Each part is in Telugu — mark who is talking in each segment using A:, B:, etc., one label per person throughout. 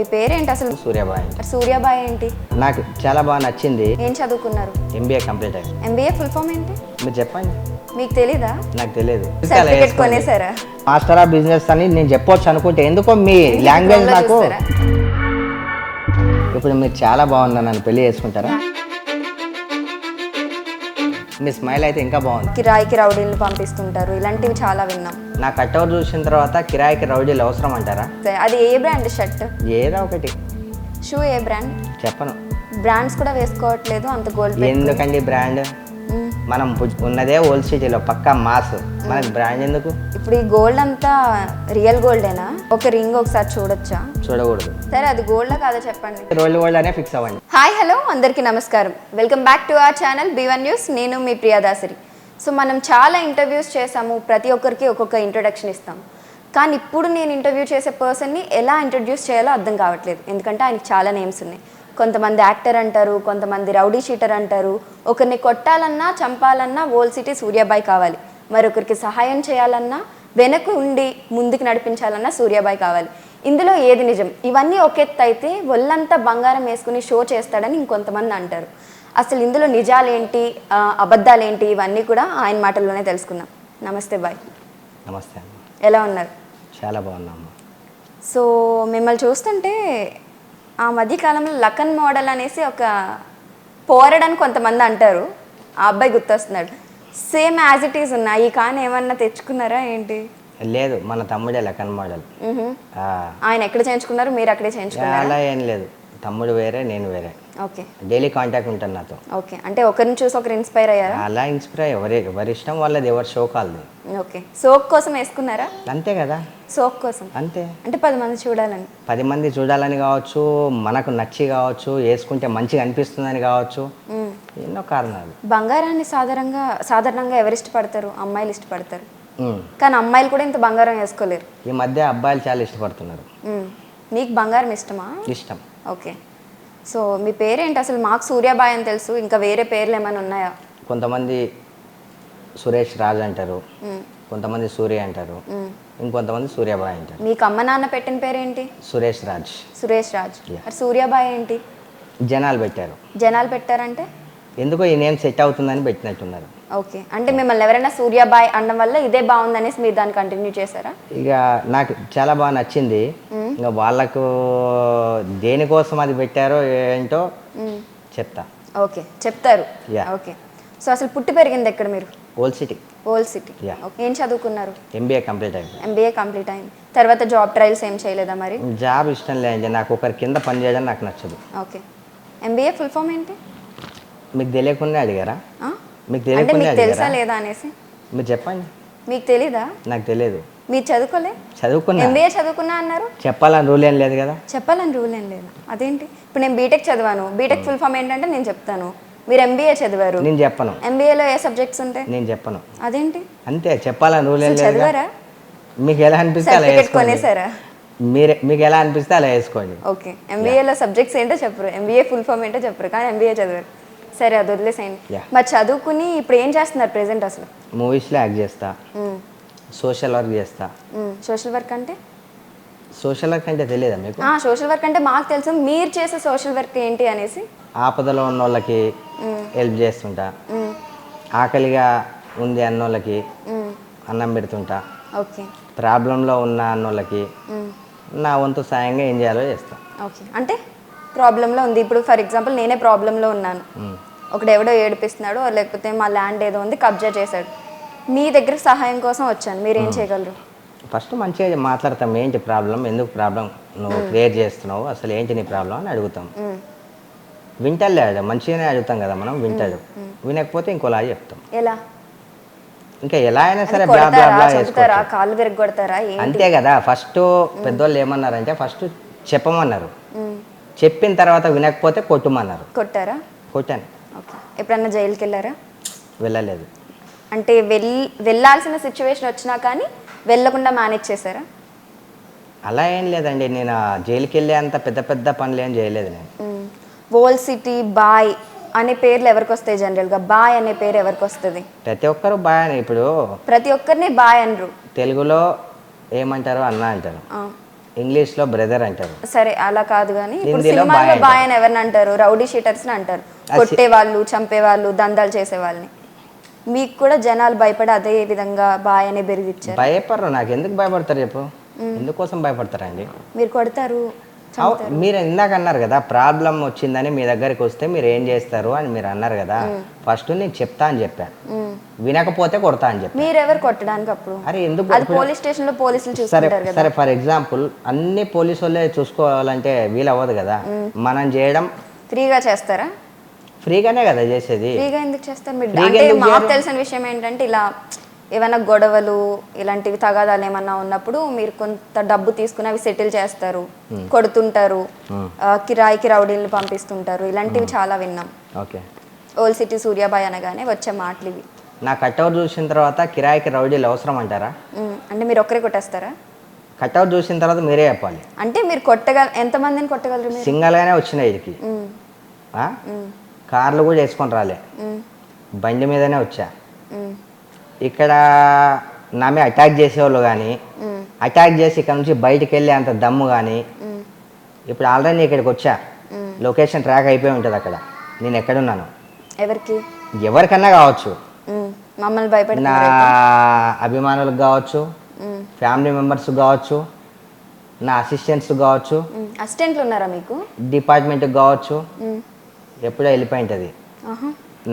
A: మీ పేరేంటి అసలు?
B: సూర్యాబాయ్
A: సూర్యాబాయ్ ఏంటి?
B: నాకు చాలా బాగా నచ్చింది.
A: ఏం చదువుకున్నారు?
B: ఎంబీఏ కంప్లీట్ అయింది.
A: ఎంబీఏ ఫుల్ ఫామ్ ఏంటి?
B: మీరు చెప్పండి.
A: మీకు తెలీదా?
B: నాకు తెలియదు
A: సర్టిఫికెట్ కొనేసారా
B: మాస్టర్ ఆఫ్ బిజినెస్ అని నేను చెప్పొచ్చు అనుకుంటే ఎందుకో మీ లాంగ్వేజ్ నాకు? ఇప్పుడు మీరు చాలా బాగుందా నన్ను పెళ్ళి చేసుకుంటారా? మీ స్మైల్ అయితే ఇంకా బాగుంది.
A: కిరాయికి రౌడీలను పంపిస్తుంటారు. ఇలాంటివి చాలా విన్నాం.
B: నా కట్అవుట్ చూసిన తర్వాత కిరాయికి రౌడీలు అవసరం అంటారా?
A: అది ఏ బ్రాండ్ షర్ట్?
B: ఏదో ఒకటి.
A: షూ ఏ బ్రాండ్?
B: చెప్పను.
A: బ్రాండ్స్ కూడా వేసుకోవట్లేదు అంత గోల్డ్
B: ఎందుకండి బ్రాండ్? మనం ఉన్నదే ఓల్డ్ సిటీలో పక్కా మాస్. మనకి బ్రాండ్ ఎందుకు?
A: ఇప్పుడు ఈ గోల్డ్ అంతా రియల్ గోల్డేనా ఒక రింగ్ ఒకసారి చూడొచ్చా?
B: చూడకూడదు.
A: సరే అది గోల్డా కాదా చెప్పండి.
B: రోల్ గోల్డ్ అనే ఫిక్స్ అవ్వండి.
A: హాయ్ హలో అందరికీ నమస్కారం. Welcome back to our channel B one news నేను మీ ప్రియాదాసరి సో మనం చాలా ఇంటర్వ్యూస్ చేసాము. ప్రతి ఒక్కరికి ఒక్కొక్క ఇంట్రొడక్షన్ ఇస్తాం. కానీ ఇప్పుడు నేను ఇంటర్వ్యూ చేసే పర్సన్ని ఎలా ఇంట్రడ్యూస్ చేయాలో అర్థం కావట్లేదు. ఎందుకంటే ఆయనకి చాలా నేమ్స్ ఉన్నాయి. కొంతమంది యాక్టర్ అంటారు కొంతమంది రౌడీ షీటర్ అంటారు. ఒకరిని కొట్టాలన్నా చంపాలన్నా ఓల్ సిటీ సూర్యాబాయ్ కావాలి. మరొకరికి సహాయం చేయాలన్నా వెనక ఉండి ముందుకు నడిపించాలన్నా సూర్యాబాయ్ కావాలి. ఇందులో ఏది నిజం? ఇవన్నీ ఒక ఎత్తు అయితే ఒళ్ళంతా బంగారం వేసుకుని షో చేస్తాడని ఇంకొంతమంది అంటారు. అసలు ఇందులో నిజాలేంటి? అబద్ధాలేంటి? ఇవన్నీ కూడా ఆయన మాటల్లోనే తెలుసుకుందాం. నమస్తే బాయ్.
B: నమస్తే
A: ఎలా ఉన్నారు?
B: చాలా బాగున్నామ్మ
A: సో మిమ్మల్ని చూస్తుంటే ఆ మధ్యకాలంలో లఖన్ మోడల్ అనేసి ఒక పోరడని కొంతమంది అంటారు. ఆ అబ్బాయి గుర్తొస్తున్నాడు. సేమ్ యాజ్ ఇట్ ఈస్ ఉన్నాయి. కానీ ఏమన్నా తెచ్చుకున్నారా ఏంటి?
B: లేదు మన తమ్ముడే లెక్కన్ మోడల్.
A: ఆయన ఎక్కడ చేయించుకున్నారు? మీరు అక్కడే చేయించుకున్నారా?
B: అలా ఏం లేదు. తమ్ముడు వేరే నేను వేరే.
A: ఓకే.
B: డైలీ కాంటాక్ట్ ఉంటాను నాతో.
A: ఓకే. అంటే ఒకరిని చూసి ఒకరు ఇన్స్పైర్ అయ్యారా?
B: అలా ఇన్స్పైర్ ఎవరి ఎవరి ఇష్టం వాళ్ళది ఎవరి షో కాల్ది.
A: ఓకే. సోక్ కోసం వేసుకున్నారా?
B: అంతే కదా.
A: సోక్ కోసం.
B: అంతే.
A: అంటే పది మంది చూడాలని.
B: పది మంది చూడాలని కావచ్చు మనకు నచ్చి కావచ్చు వేసుకుంటే మంచిగా అనిపిస్తుందని కావచ్చు. ఎన్నో కారణాలు.
A: బంగారాన్ని సాధారణంగా సాధారణంగా ఎవరు ఇష్టపడతారు? అమ్మాయిలు ఇష్టపడతారు. కానీ అమ్మాయిలు కూడా ఇంత బంగారం వేసుకోలేరు.
B: ఈ మధ్య అబ్బాయిలు చాలా ఇష్టపడుతున్నారు.
A: మ్మ్. నీకు బంగారం ఇష్టమా?
B: ఇష్టం.
A: ఓకే. సో మీ పేరేంటి? అసలు మాకు సూర్యాబాయ్ అని తెలుసు ఇంకా వేరే పేర్లు ఏమైనా ఉన్నాయా?
B: కొంతమంది సురేష్ రాజ్ అంటారు. కొంతమంది సూర్య అంటారు. ఇంకొంతమంది సూర్యాబాయ్ అంటారు.
A: మీకు అమ్మ నాన్న పెట్టిన పేరేంటి?
B: సురేష్ రాజ్.
A: సురేష్ రాజ్. మరి సూర్యాబాయ్ ఏంటి?
B: జనాలు పెట్టారు.
A: జనాలు పెట్టారంటే?
B: ఎందుకో ఈ నేమ్ సెట్ అవుతుందని పెట్టినట్టున్నారు.
A: ఓకే. అంటే మిమ్మల్ని ఎవరైనా సూర్యాబాయ్ అనడం వల్ల ఇదే బాగుందనేసి మీరు దాన్ని కంటిన్యూ చేశారా?
B: ఇక నాకు చాలా బాగా నచ్చింది. ఇంకా వాళ్ళకు దేనికోసం అది పెట్టారో ఏంటో. చెప్తా.
A: ఓకే. చెప్తారు. ఓకే. సో అసలు పుట్టి పెరిగింది ఎక్కడ మీరు?
B: Old city.
A: Old city. ఏం చదువుకున్నారు?
B: ఎంబీఏ కంప్లీట్ అయింది.
A: ఎంబీఏ కంప్లీట్ అయింది. తర్వాత జాబ్ ట్రయల్స్ ఏం చేయలేదా మరి?
B: జాబ్ ఇష్టం లేదండి. నాకు ఒకరి కింద పని చేయడం నాకు నచ్చదు.
A: ఓకే. ఎంబీఏ ఫుల్ ఫామ్ ఏంటి?
B: మీకు తెలియకుండా అడిగారా? మీకు తెలియకుండా
A: తెలుసా లేదా అనేసి?
B: మీరు చెప్పండి.
A: మీకు తెలీదా?
B: నాకు తెలియదు
A: మీరు చదువుకోలే?
B: చదువుకున్నా?
A: ఎంబీఏ చదువుకున్నా అన్నారు?
B: చెప్పాలని రూల్ ఏం లేదు కదా?
A: చెప్పాలని రూల్ ఏం లేదు. అదేంటి? ఇప్పుడు నేను బీటెక్ చదివాను. బీటెక్ ఫుల్ ఫామ్ ఏంటంటే నేను చెప్తాను. మీరు ఎంబీఏ చదివారు.
B: నేను చెప్పను.
A: ఎంబీఏలో ఏ సబ్జెక్ట్స్ ఉంటాయి?
B: నేను చెప్పను.
A: అదేంటి?
B: అంతే. చెప్పాలని రూల్ ఏం లేదు
A: చదివారా?
B: మీకు ఎలా అనిపిస్తే అలా వేసుకోండి.
A: కొనేసారా
B: మీరే మీకు ఎలా అనిపిస్తే అలా వేసుకోండి.
A: ఓకే. ఎంబీఏలో సబ్జెక్ట్స్ ఏంటో చెప్పరు. ఎంబీఏ ఫుల్ ఫామ్ ఏంటో చెప్పరు. కానీ ఎంబీఏ చదివారు. సరే అది వదిలేసేయండి. మరి చదువుకుని ఇప్పుడు ఏం చేస్తున్నారు ప్రెసెంట్ అసలు?
B: మూవీస్లో యాక్ట్ చేస్తా. సోషల్ వర్క్ చేస్తా.
A: సోషల్ వర్క్ అంటే?
B: సోషల్ వర్క్ అంటే తెలియదా మీకు?
A: సోషల్ వర్క్ అంటే మాకు తెలుసు. మీరు చేసే సోషల్ వర్క్ ఏంటి అనేసి?
B: ఆపదలో ఉన్న వాళ్ళకి హెల్ప్ చేస్తుంటా. ఆకలిగా ఉంది అన్నోళ్ళకి
A: మ్మ్.
B: అన్నం పెడుతుంటా.
A: ఓకే.
B: ప్రాబ్లంలో ఉన్న అన్నోళ్ళకి
A: మ్మ్.
B: నా వంతు సాయంగా ఏం చేయాలో చేస్తా.
A: ఓకే. అంటే ప్రాబ్లంలో ఉంది. ఇప్పుడు ఫర్ ఎగ్జాంపుల్ నేనే ప్రాబ్లంలో ఉన్నాను.
B: మ్మ్.
A: ఒకడు ఎవడో ఏడిపిస్తున్నాడు లేకపోతే మా ల్యాండ్ ఏదో ఉంది కబ్జా చేశాడు. మీ దగ్గర సహాయం కోసం వచ్చాను. మీరు ఏం చేయగలరు?
B: ఫస్ట్ మంచిగా మాట్లాడతాం. ఏంటి ప్రాబ్లం? ఎందుకు ప్రాబ్లం? నువ్వు క్రియేట్ చేస్తున్నావు. అసలు ఏంటి నీ ప్రాబ్లం అని అడుగుతాం. వింటలే మంచిగానే అడుగుతాం కదా మనం వింటాడు. వినకపోతే ఇంకోలా చెప్తాం.
A: ఎలా?
B: ఇంకా ఎలా అయినా సరే
A: కాళ్ళు విరగొడతారా
B: అంతే కదా. ఫస్ట్ పెద్దోళ్ళు ఏమన్నారంటే ఫస్ట్ చెప్పమన్నారు. చెప్పిన తర్వాత వినకపోతే కొట్టుమన్నారు.
A: కొట్టారా?
B: కొట్టాను.
A: ఓకే. ఎప్పుడన్నా జైలుకి వెళ్ళారా?
B: వెళ్ళలేదు.
A: అంటే వెళ్ళాల్సిన సిచ్యువేషన్ వచ్చినా కానీ వెళ్ళకుండా మేనేజ్ చేశారా?
B: అలా ఏం లేదండి. నేను జైలుకి వెళ్ళే అంత పెద్ద పెద్ద పనులు ఏం చేయలేదు నేను.
A: వోల్ సిటీ బాయ్ అనే పేర్లు ఎవరికి వస్తాయి జనరల్గా? బాయ్ అనే పేరు ఎవరికి వస్తుంది?
B: ప్రతి ఒక్కరు బాగా ఇప్పుడు
A: ప్రతి ఒక్కరిని బాయ్ అనరు
B: తెలుగులో ఏమంటారు అన్న అంటారు.
A: ఆ,
B: ఇంగ్లీష్లో బ్రదర్ అంటారు.
A: సరే అలా కాదు కానీ ఇప్పుడు
B: హిందీలో
A: సినిమాలో
B: బాయ్
A: బాయ్ అని ఎవరిని అంటారు? రౌడీ షీటర్స్ అంటారు. కొట్టే వాళ్ళు చంపే వాళ్ళు దందాలు చేసే వాళ్ళని మీకు కూడా జనాలు భయపడి అదే విధంగా బాయ్ అనే బెరిగిచ్చారు
B: భయపడరు. నాకు ఎందుకు భయపడతారు చెప్పు? ఎందుకోసం భయపడతారండి?
A: మీరు కొడతారు.
B: మీరు ఇందాక అన్నారు కదా ప్రాబ్లం వచ్చిందని మీ దగ్గరికి వస్తే మీరు ఏం చేస్తారు అని మీరు అన్నారు కదా ఫస్ట్ నేను చెప్తా అని చెప్పాను. వినకపోతే కొడతా అని చెప్పాను.
A: మీరెవరు కొట్టడానికి అప్పుడు?
B: అరే ఎందుకు
A: అది పోలీస్ స్టేషన్లో పోలీసులు
B: సరే
A: చూసుకుంటారు కదా.
B: సరే ఫర్ ఎగ్జాంపుల్ అన్ని పోలీసు వాళ్ళే చూసుకోవాలంటే వీలు అవ్వదు కదా మనం చేయడం
A: ఫ్రీగా చేస్తారా?
B: ఫ్రీగానే కదా చేసేది.
A: ఫ్రీగా ఎందుకు చేస్తారు? మీరు తెలిసిన విషయం ఏంటంటే ఇలా ఏమైనా గొడవలు ఇలాంటివి తగాదాలు ఏమన్నా ఉన్నప్పుడు మీరు కొంత డబ్బు తీసుకుని అవి సెటిల్ చేస్తారు కొడుతుంటారు ఆ, కిరాయికి రౌడీలను పంపిస్తుంటారు ఇలాంటివి చాలా విన్నాం.
B: ఓకే.
A: ఓల్డ్ సిటీ సూర్యాబాయ్ అనగానే వచ్చే మాటలు ఇవి
B: నా కట్అవుట్ చూసిన తర్వాత కిరాయికి రౌడీలు అవసరం అంటారా?
A: అంటే మీరు ఒక్కరే కొట్టేస్తారా?
B: కట్అవుట్ చూసిన తర్వాత మీరే చెప్పాలి.
A: అంటే మీరు కొట్టగల ఎంతమందిని కొట్టగలరు
B: సింగల్గానే వచ్చినాయి ఆ? కార్లు కూడా వేసుకొని రాలే. బండి మీదనే వచ్చా. ఇక్కడ నా మీద అటాక్ చేసేవాళ్ళు కానీ అటాక్ చేసి ఇక్కడ నుంచి బయటికి వెళ్ళే అంత దమ్ము కానీ ఇప్పుడు ఆల్రెడీ ఇక్కడికి వచ్చా. లొకేషన్ ట్రాక్ అయిపోయి ఉంటుంది అక్కడ. నేను ఎక్కడున్నాను?
A: ఎవరికి?
B: ఎవరికన్నా కావచ్చు.
A: మమ్మల్ని
B: నా
A: భయపెడుతున్నారు
B: అభిమానులకు కావచ్చు ఫ్యామిలీ మెంబర్స్ కావచ్చు నా అసిస్టెంట్స్ కావచ్చు.
A: అసిస్టెంట్లు ఉన్నారా మీకు?
B: డిపార్ట్మెంట్కి కావచ్చు ఎప్పుడో వెళ్ళిపోయి ఉంటుంది.
A: ఆహా,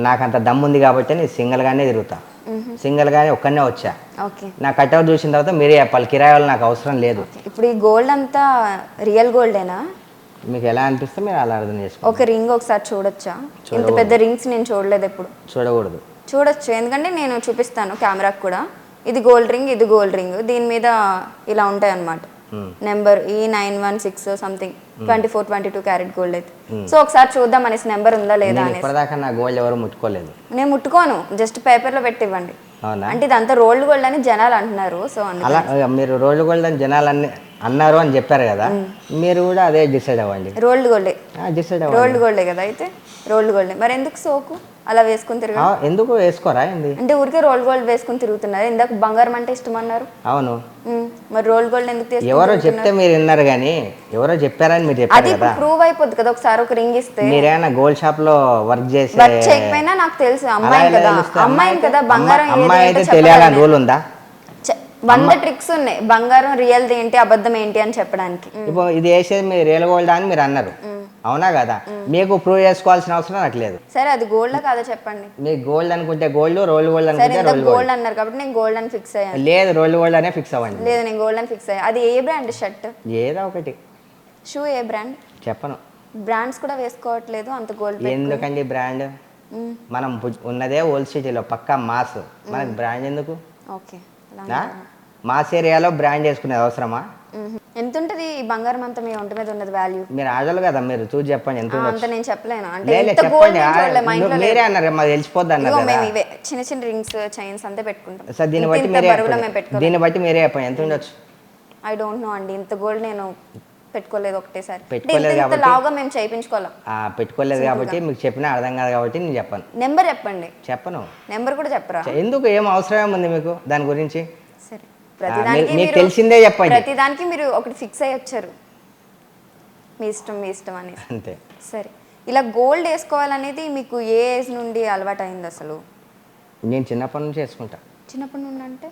B: నాకు అంత దమ్ము ఉంది కాబట్టి నేను సింగిల్గానే తిరుగుతా. సింగిల్గానే ఒక్కనే వచ్చా.
A: ఓకే.
B: నా కట్అవుట్ చూసిన తర్వాత మీరే చెప్పాలి కిరాయి వాళ్ళు నాకు అవసరం లేదు.
A: ఇప్పుడు ఈ గోల్డ్ అంతా రియల్ గోల్డేనా?
B: మీకు ఎలా అనిపిస్తే మీరు అలా అర్థం చేసుకో
A: ఒక రింగ్ ఒకసారి చూడొచ్చా? ఇంత పెద్ద రింగ్స్ నేను చూడలేదు ఎప్పుడు.
B: చూడకూడదు.
A: చూడొచ్చు. ఎందుకంటే నేను చూపిస్తాను కెమెరాకి కూడా. ఇది గోల్డ్ రింగ్ ఇది గోల్డ్ రింగ్. దీని మీద ఇలా ఉంటాయి అన్నమాట. నెంబర్ ఈ nine one six something. Twenty four twenty two carat gold అయితే. సో ఒకసారి చూద్దాం అనేసి నెంబర్ ఉందా లేదా
B: నేను
A: అనేసి.
B: ఇప్పటిదాకా నా గోల్డ్ ఎవరు ముట్టుకోలేదు.
A: నేను ముట్టుకోను. జస్ట్ పేపర్లో పెట్టి ఇవ్వండి
B: అవునా?
A: అంటే ఇదంతా రోల్డ్ గోల్డ్ అని జనాలు అంటున్నారు సో అందుకు
B: అలా ఇక మీరు రోడ్లు గోల్డ్ అని జనాలు అన్ని అన్నారు అని చెప్పారు కదా మీరు కూడా అదే డిసైడ్ అవ్వండి.
A: రోల్డ్ గోల్డే.
B: డిసైడ్ అవ్వండి.
A: రోల్డ్ గోల్డే కదా అయితే? రోల్డ్ గోల్డే. మరి ఎందుకు సోకు? అలా వేసుకుని తిరగ
B: ఆ, ఎందుకు వేసుకోరా ఏంది?
A: అంటే ఊరికే రోల్డ్ గోల్డ్ వేసుకుని తిరుగుతున్నారు. ఇందాక బంగారం అంటే ఇష్టం అన్నారు
B: అవును
A: మరి రోల్డ్ గోల్డ్ ఎందుకు
B: ఎవరో చెప్తే మీరు విన్నారు కానీ ఎవరో చెప్పారని మీరు చెప్పారు
A: అది
B: కదా
A: ప్రూవ్ అయిపోద్ది కదా ఒకసారి ఒక రింగ్ ఇస్తే
B: మీరేమైనా గోల్డ్ షాప్లో వర్క్ చేసే
A: వర్క్ చేయకపోయినా నాకు తెలుసు అమ్మాయి కదా? అమ్మాయిని కదా
B: అమ్మాయి-
A: బంగారం
B: అమ్మాయి అయితే తెలియాలని. రూల్ ఉందా
A: వంద ట్రిక్స్ ఉన్నాయి. బంగారం రియల్ది ఏంటి అబద్ధం ఏంటి అని చెప్పడానికి.
B: ఇప్పుడు ఇది వేసేది మీరు రియల్ గోల్డ్ అని మీరు అన్నారు. అవునా కదా? మీకు ప్రూవ్ చేసుకోవాల్సిన అవసరం నాకు లేదు.
A: సరే అది గోల్డ్ కాదా చెప్పండి.
B: మీకు గోల్డ్ అనుకుంటే గోల్డ్ రోల్ గోల్డ్ అనుకుంటే రోల్ గోల్డ్
A: అన్నారు కాబట్టి నేను గోల్డ్ అని ఫిక్స్ అయ్యాను.
B: లేదు రోల్ గోల్డ్ అనే ఫిక్స్ అవ్వండి.
A: లేదు నేను గోల్డ్ అని ఫిక్స్ అయ్యాను అది ఏ బ్రాండ్ షర్ట్
B: ఏదో ఒకటి.
A: షూ ఏ బ్రాండ్
B: చెప్పను.
A: బ్రాండ్స్ కూడా వేసుకోవట్లేదు అంత గోల్డ్
B: ఎందుకండి బ్రాండ్ మనం ఉన్నదే ఓల్డ్ సిటీలో పక్కా మాస్ మనకి బ్రాండ్ ఎందుకు?
A: ఓకే?
B: మాస్ ఏరియాలో బ్రాండ్ వేసుకునేది అవసరమా?
A: ఎంత ఉంటుంది ఈ బంగారం అంతా మీ ఒంటి మీద ఉన్నది వాల్యూ
B: మీరు ఆడలు కదా మీరు చూసి చెప్పండి ఎంత
A: అంత నేను చెప్పలేను. అంటే ఇంత గోల్డ్ మా ఇంట్లో
B: మీరే అన్నారు మాకు తెలిసిపోద్ది అన్నారు
A: మేము ఇవే చిన్న చిన్న రింగ్స్ చైన్స్ అంతే పెట్టుకుంటాం.
B: సార్ దీన్ని బట్టి మీరే దీన్ని బట్టి మీరే చెప్పండి ఎంత ఉండొచ్చు?
A: ఐ డోంట్ నో అండి ఇంత గోల్డ్ నేను పెట్టుకోలేదు ఒకటేసారి.
B: పెట్టుకోలేదు కాబట్టి-
A: లావుగా మేము చేయించుకోలేం.
B: ఆ, పెట్టుకోలేదు కాబట్టి మీకు చెప్పినా అర్థం కాదు కాబట్టి నేను చెప్పను.
A: నెంబర్ చెప్పండి.
B: చెప్పను.
A: నెంబర్ కూడా చెప్పరా?
B: ఎందుకు? ఏం అవసరం ఉంది మీకు దాని గురించి?
A: సరే.
B: మీకు తెలిసిందే చెప్పండి.
A: ప్రతిదానికి మీరు ఒకటి ఫిక్స్ అయ్యి వచ్చారు. మీ ఇష్టం మీ ఇష్టం అనేసి.
B: అంతే.
A: సరే. ఇలా గోల్డ్ వేసుకోవాలనేది మీకు ఏ ఏజ్ నుండి అలవాటు అయింది అసలు?
B: నేను చిన్నప్పటి నుంచి వేసుకుంటా.
A: చిన్నప్పటి నుండి అంటే?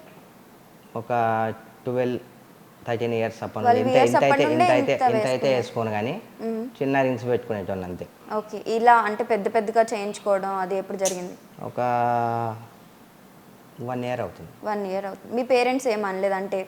B: ఒక ట్వెల్వ్ థర్టీన్ ఇయర్స్ అప్పటి
A: 12
B: నుండి ఇంత
A: years
B: ఇంత అయితే
A: నుండే
B: అయితే
A: ఇంత
B: అయితే వేసుకోను కానీ చిన్న రింగ్స్ పెట్టుకునేటోళ్ళు అంతే.
A: ఓకే. ఇలా అంటే పెద్ద పెద్దగా చేయించుకోవడం అది ఎప్పుడు జరిగింది?
B: ఒక వన్ ఇయర్ అవుతుంది.
A: వన్ ఇయర్ అవుతుంది. మీ పేరెంట్స్ ఏం అనలేదు అంటే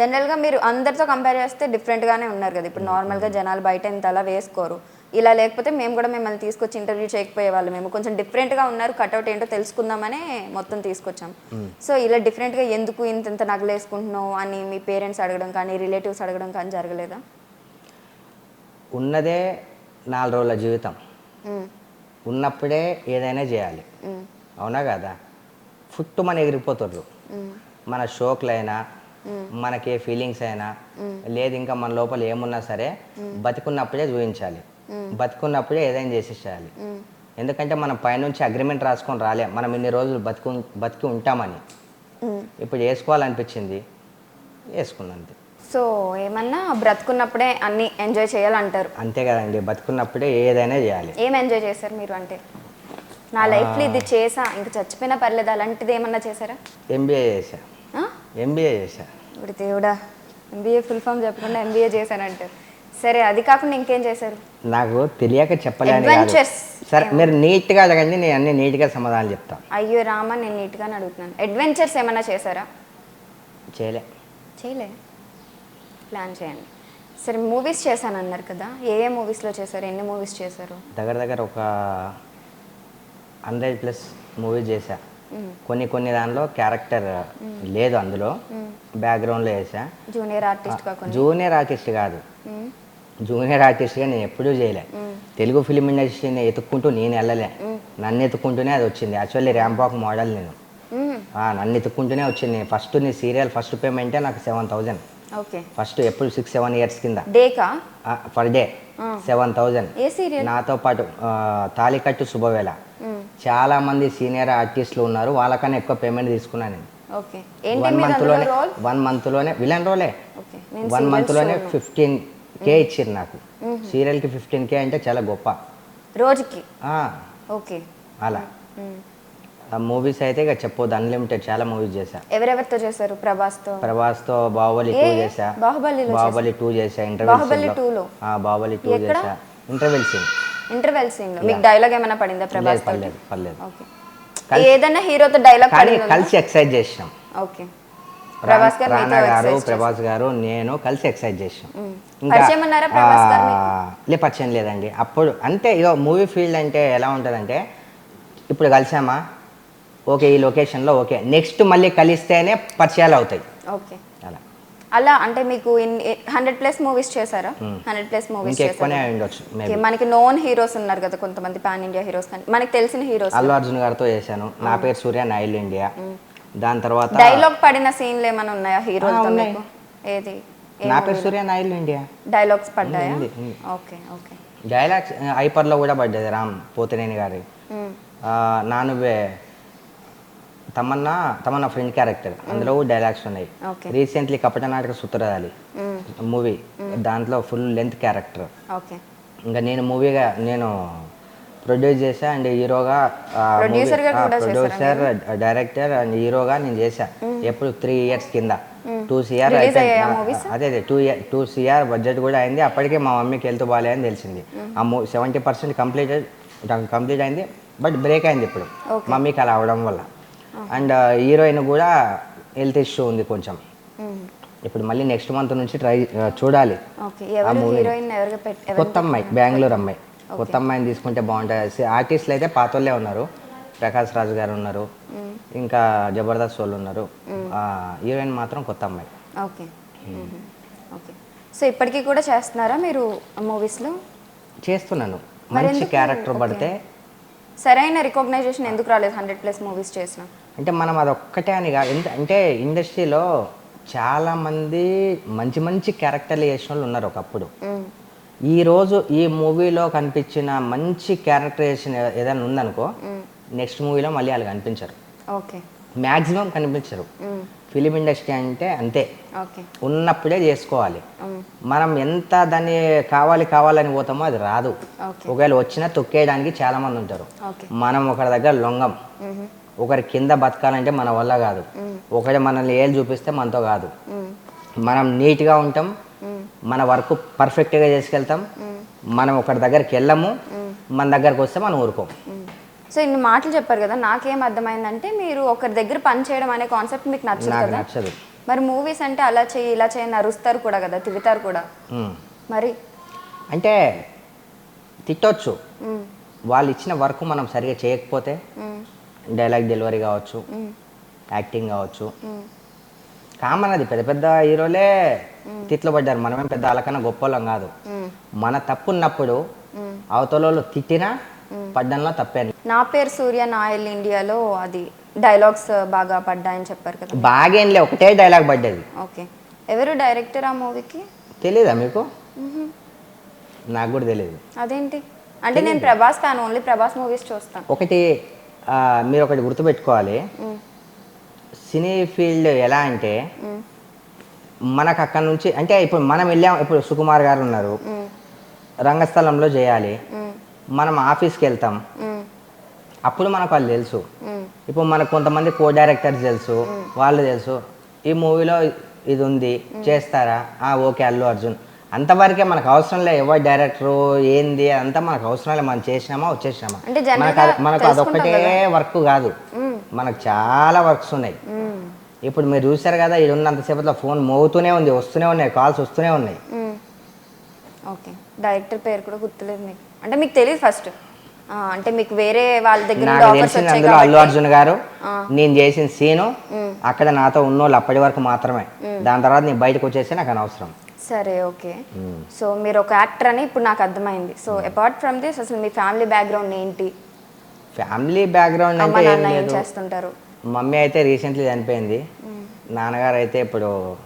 A: జనరల్గా మీరు అందరితో కంపేర్ చేస్తే డిఫరెంట్గానే ఉన్నారు కదా. ఇప్పుడు నార్మల్గా జనాలు బయట ఇంత అలా వేసుకోరు. ఇలా లేకపోతే మేము కూడా మిమ్మల్ని తీసుకొచ్చి ఇంటర్వ్యూ చేయకపోయేవాళ్ళు మేము కొంచెం డిఫరెంట్గా ఉన్నారు కట్అవుట్ ఏంటో తెలుసుకుందామనే మొత్తం తీసుకొచ్చాం. సో ఇలా డిఫరెంట్గా ఎందుకు ఇంత ఇంత నగలు వేసుకుంటున్నావు అని మీ పేరెంట్స్ అడగడం కానీ రిలేటివ్స్ అడగడం కానీ జరగలేదా?
B: ఉన్నదే నాలుగు రోజుల జీవితం. ఉన్నప్పుడే ఏదైనా చేయాలి. అవునా కదా? ఫుట్టు మన ఎగిరిపోతుర్రు.
A: మ్మ్.
B: మన షోక్లైనా మనకి ఫీలింగ్స్ అయినా లేదు ఇంకా మన లోపల ఏమున్నా సరే బతికున్నప్పుడే చూపించాలి బతికున్నప్పుడే ఏదైనా చేసేసేయాలి. ఎందుకంటే మనం పైనుంచి అగ్రిమెంట్ రాసుకొని రాలే. మనం ఇన్ని రోజులు బతుకు బతికి ఉంటామని. ఇప్పుడు వేసుకోవాలనిపించింది వేసుకున్నా అంతే
A: సో ఏమన్నా బ్రతుకున్నప్పుడే అన్ని ఎంజాయ్ చేయాలంటారు?
B: అంతే కదండి బతుకున్నప్పుడే ఏదైనా చేయాలి.
A: ఏం ఎంజాయ్ చేశారు మీరు అంటే? నా లైఫ్లో ఇది చేసా ఇంక చచ్చిపోయినా పర్లేదు అలాంటిది ఏమన్నా చేశారా?
B: ఎంబీఏ చేశా? ఎంబీఏ చేశా.
A: ఇప్పుడు దేవుడా ఎంబీఏ ఫుల్ ఫామ్ చెప్పకుండా ఎంబీఏ చేశానంటారు. సరే అది కాకుండా ఇంకేం చేశారు?
B: నాకు తెలియక చెప్పలేని కాదు.
A: Adventures.
B: సరే మీరు నీట్గా అడగండి నేను అన్ని నీట్గా సమాధానం చెప్తా
A: అయ్యో రామా నేను నీట్గానే అడుగుతున్నాను. అడ్వెంచర్స్ ఏమన్నా చేశారా?
B: చేయలే.
A: చేయలే? ప్లాన్ చేయండి. సరే మూవీస్ చేశాను అన్నారు కదా. ఏ ఏ మూవీస్లో చేశారు? ఎన్ని మూవీస్ చేశారు?
B: దగ్గర దగ్గర ఒక హండ్రెడ్ ప్లస్ మూవీ చేశా. కొన్ని కొన్ని దానిలో క్యారెక్టర్ లేదు అందులో. బ్యాక్గ్రౌండ్లో వేసా
A: జూనియర్ ఆర్టిస్ట్
B: జూనియర్ ఆర్టిస్ట్ కాదు.
A: మ్మ్.
B: జూనియర్ ఆర్టిస్ట్గా నేను ఎప్పుడూ చేయలే. తెలుగు ఫిలిం ఇండస్ట్రీని ఎత్తుక్కుంటూ నేను వెళ్ళలే. నన్ను ఎత్తుక్కుంటూనే అది వచ్చింది. యాక్చువల్లీ ర్యాంపాక్ మోడల్ నేను. నన్ను ఎత్తుక్కుంటూనే వచ్చింది. ఫస్ట్ నీ సీరియల్ ఫస్ట్ పేమెంటే నాకు సెవెన్ థౌజండ్ ఫస్ట్ ఎప్పుడు సిక్స్ సెవెన్ ఇయర్స్ కింద. Per day. సెవెన్ థౌజండ్ నాతో పాటు తాలికట్టు శుభవేళ. చాలా మంది సీనియర్ ఆర్టిస్టులు ఉన్నారు. వాళ్ళకన్నా ఎక్కువ పేమెంట్ తీసుకున్నాను నేను. వన్ మంత్లోనే వన్ మంత్లోనే విలన్ రోలే వన్ మంత్లోనే. ఫిఫ్టీన్ కే ఇచ్చారు నాకు. సీరియల్కి ఫిఫ్టీన్ కే అంటే చాలా గొప్ప.
A: రోజుకి? ఓకే.
B: అలా. మూవీస్ అయితే ఇక చెప్పొద్దు. అన్లిమిటెడ్ చాలా మూవీస్ చేశా.
A: ఎవరెవరితో చేశారు ప్రభాస్తో?
B: ప్రభాస్తో బాహుబలి టూ? చేశా.
A: బాహుబలిలో
B: బాహుబలి టూ చేశా.
A: బాహుబలి
B: ఇంటర్వెల్
A: టూలో?
B: బాహుబలి టూ? చేశా. ఇంటర్వెల్ సీన్
A: ఇంటర్వెల్ సీన్లో. మీకు డైలాగ్ ఏమైనా పడిందా ప్రభాస్
B: పర్లేదు పర్లేదు.
A: ఏదన్నా హీరోతో డైలాగ్ పడిందా?
B: కలిసి ఎక్సైజ్ చేసాం
A: ఓకే. ప్రభాస్
B: రానా గారు ప్రభాస్ గారు నేను కలిసి ఎక్సైజ్ చేసాం? లే పరిచయం లేదండి. అప్పుడు అంటే ఇక మూవీ ఫీల్డ్ అంటే ఎలా ఉంటుందంటే ఇప్పుడు కలిసామా? ఓకే ఈ లొకేషన్లో ఓకే. నెక్స్ట్ మళ్ళీ కలిస్తేనే పరిచయాలు అవుతాయి.
A: ఓకే.
B: అలా.
A: అలా అంటే మీకు హండ్రెడ్ ప్లస్ మూవీస్ చేశారా? హండ్రెడ్ ప్లస్ మూవీస్
B: ఉండొచ్చు
A: మనకి నోన్ హీరోస్ ఉన్నారు కదా కొంతమంది పాన్ ఇండియా హీరోస్ కానీ. మనకి తెలిసిన హీరోస్
B: అల్లు అర్జున్ గారితో చేశాను. నా పేరు సూర్య నైల్ ఇండియా. దాని తర్వాత
A: డైలాగ్ పడిన సీన్లు ఏమైనా ఉన్నాయా హీరోలతో. మీకు? ఏది?
B: నా పేరు సూర్య నైల్ ఇండియా
A: డైలాగ్స్ పడ్డాయా. Okay okay.
B: డైలాగ్స్ హైపర్లో కూడా పడ్డది రామ్ పోతినేని గారి. నానువే తమన్నా తమన్నా ఫ్రెండ్ క్యారెక్టర్ అందులో డైలాగ్స్ ఉన్నాయి. రీసెంట్లీ కపట నాటక సూత్రధారి
A: మ్మ్.
B: మూవీ. దాంట్లో ఫుల్ లెంత్ క్యారెక్టర్
A: ఓకే.
B: ఇంకా నేను మూవీగా నేను ప్రొడ్యూస్ చేశా అండ్ హీరోగా ప్రొడ్యూసర్ డైరెక్టర్ అండ్ హీరోగా నేను చేశా. ఎప్పుడు త్రీ ఇయర్స్ కింద. Two CR? అదే అదే two year two CR budget కూడా అయింది. అప్పటికే మా మమ్మీకి హెల్త్ బాగాలే అని తెలిసింది ఆ మూ సెవెంటీ పర్సెంట్ కంప్లీటెడ్ కంప్లీట్ అయింది. బట్ బ్రేక్ అయింది ఇప్పుడు. మమ్మీకి అలా అవడం వల్ల. అండ్ హీరోయిన్ కూడా హెల్త్ ఇష్యూ ఉంది కొంచెం. ఇప్పుడు మళ్ళీ నెక్స్ట్ మంత్ నుంచి ట్రై చూడాలి.
A: పెట్ ఎవరు
B: కొత్త అమ్మాయి బెంగళూరు అమ్మాయి. కొత్త అమ్మాయిని తీసుకుంటే బాగుంటుంది ఆర్టిస్టులు అయితే పాతోళ్ళే ఉన్నారు. ప్రకాష్ రాజు గారు ఉన్నారు. ఇంకా జబర్దస్త్ వాళ్ళు ఉన్నారు. హీరోయిన్ మాత్రం కొత్త అమ్మాయి.
A: ఓకే. ఓకే. సో ఇప్పటికీ కూడా చేస్తున్నారా మీరు మూవీస్లో?
B: చేస్తున్నాను. మంచి క్యారెక్టర్ పడితే
A: సరైన రికగ్నైజేషన్ ఎందుకు రాలేదు హండ్రెడ్ ప్లస్ మూవీస్ చేసిన?
B: అంటే మనం అది ఒక్కటే అని కాదు. అంటే ఇండస్ట్రీలో చాలా మంది మంచి మంచి క్యారెక్టర్లు చేసిన వాళ్ళు ఉన్నారు ఒకప్పుడు. ఈ రోజు ఈ మూవీలో కనిపించిన మంచి క్యారెక్టరైజేషన్ ఏదైనా ఉందనుకో నెక్స్ట్ మూవీలో మళ్ళీ వాళ్ళు కనిపించరు.
A: ఓకే.
B: మ్యాక్సిమం కనిపించరు. ఫిలిం ఇండస్ట్రీ అంటే అంతే. ఉన్నప్పుడే చేసుకోవాలి. మనం ఎంత దాన్ని కావాలి కావాలని పోతామో అది రాదు. ఒకవేళ వచ్చినా తొక్కేయడానికి చాలా మంది ఉంటారు. మనం ఒకరి దగ్గర లొంగం. ఒకరి కింద బతకాలంటే మన వల్ల కాదు. ఒకరి మనల్ని ఏళ్ళు చూపిస్తే మనతో కాదు. మనం నీట్గా ఉంటాం. మన వర్క్ పర్ఫెక్ట్గా చేసుకెళ్తాం. మనం ఒకరి దగ్గరికి వెళ్ళము. మన దగ్గరకు వస్తే మనం ఊరుకోం.
A: సో ఇన్ని మాటలు చెప్పారు కదా నాకేం అర్థమైందంటే మీరు ఒకరి దగ్గర పని చేయడం అనే కాన్సెప్ట్ మీకు నచ్చదు
B: నాకు
A: కదా?
B: నచ్చదు.
A: మరి మూవీస్ అంటే అలా చేయి ఇలా చేయి నరుస్తారు కూడా కదా తిడతారు కూడా. మరి?
B: అంటే తిట్టొచ్చు. వాళ్ళు ఇచ్చిన వర్క్ మనం సరిగా చేయకపోతే. డైలాగ్ డెలివరీ కావచ్చు. యాక్టింగ్ కావచ్చు. కామన్ అది పెద్ద పెద్ద హీరోలే తిట్లు పడ్డారు మనమేం పెద్ద వాళ్ళకన్నా గొప్పలం కాదు. మన తప్పు ఉన్నప్పుడు అవతల వాళ్ళు తిట్టినా పడ్డంలో తప్పే
A: నా పేరు సూర్య నాయల్ ఇండియాలో అది డైలాగ్స్ బాగా పడ్డాయని చెప్పారు కదా.
B: బాగేంలే ఒకటే డైలాగ్ పడ్డది.
A: ఓకే. ఎవరు డైరెక్టర్ ఆ మూవీకి?
B: తెలీదా మీకు? నాకు కూడా తెలియదు
A: అదేంటి? అంటే నేను Prabhas fan only Prabhas movies చూస్తాను
B: ఒకటి మీరు ఒకటి గుర్తుపెట్టుకోవాలి. సినీ ఫీల్డ్ ఎలా అంటే మనకు అక్కడ నుంచి అంటే ఇప్పుడు మనం వెళ్ళాం ఇప్పుడు సుకుమార్ గారు ఉన్నారు. రంగస్థలంలో చేయాలి. మనం ఆఫీస్కి వెళ్తాం. అప్పుడు మనకు వాళ్ళు తెలుసు. ఇప్పుడు మనకు కొంతమంది కో డైరెక్టర్స్ తెలుసు వాళ్ళు తెలుసు. ఈ మూవీలో ఇది ఉంది చేస్తారా? ఆ ఓకే అల్లు అర్జున్. అంతవరకే మనకు అవసరం లేదు ఎవరు డైరెక్టరు ఏంది అంతా మనకు అవసరం లేదు మనం చేసినామా వచ్చేసినామా? మనకు మనకు అదొక్కటే వర్క్ కాదు. మనకు చాలా వర్క్స్ ఉన్నాయి. ఇప్పుడు మీరు చూసారు కదా ఇది ఉన్నంతసేపట్లో ఫోన్ మోగుతూనే ఉంది వస్తూనే ఉన్నాయి కాల్స్ వస్తూనే ఉన్నాయి.
A: ఓకే. డైరెక్టర్ పేరు కూడా గుర్తులేదు మీకు. అంటే మీకు తెలియదు ఫస్ట్. అంటే మీకు వేరే వాళ్ళ దగ్గర
B: అందులో అల్లు అర్జున్ గారు. నేను చేసిన సీను. అక్కడ నాతో ఉన్నోళ్ళు అప్పటి వరకు మాత్రమే. దాని తర్వాత నేను బయటకు వచ్చేసి నాకు అనవసరం.
A: సరే ఓకే. సో మీరు ఒక యాక్టర్ అని ఇప్పుడు నాకు అర్థమైంది. సో అపార్ట్ ఫ్రమ్ దిస్ అసలు మీ ఫ్యామిలీ బ్యాక్గ్రౌండ్ ఏంటి?
B: ఫ్యామిలీ బ్యాక్గ్రౌండ్ అంటే ఏం
A: చేస్తుంటారు?
B: మమ్మీ అయితే రీసెంట్లీ చనిపోయింది. నాన్నగారు అయితే ఇప్పుడు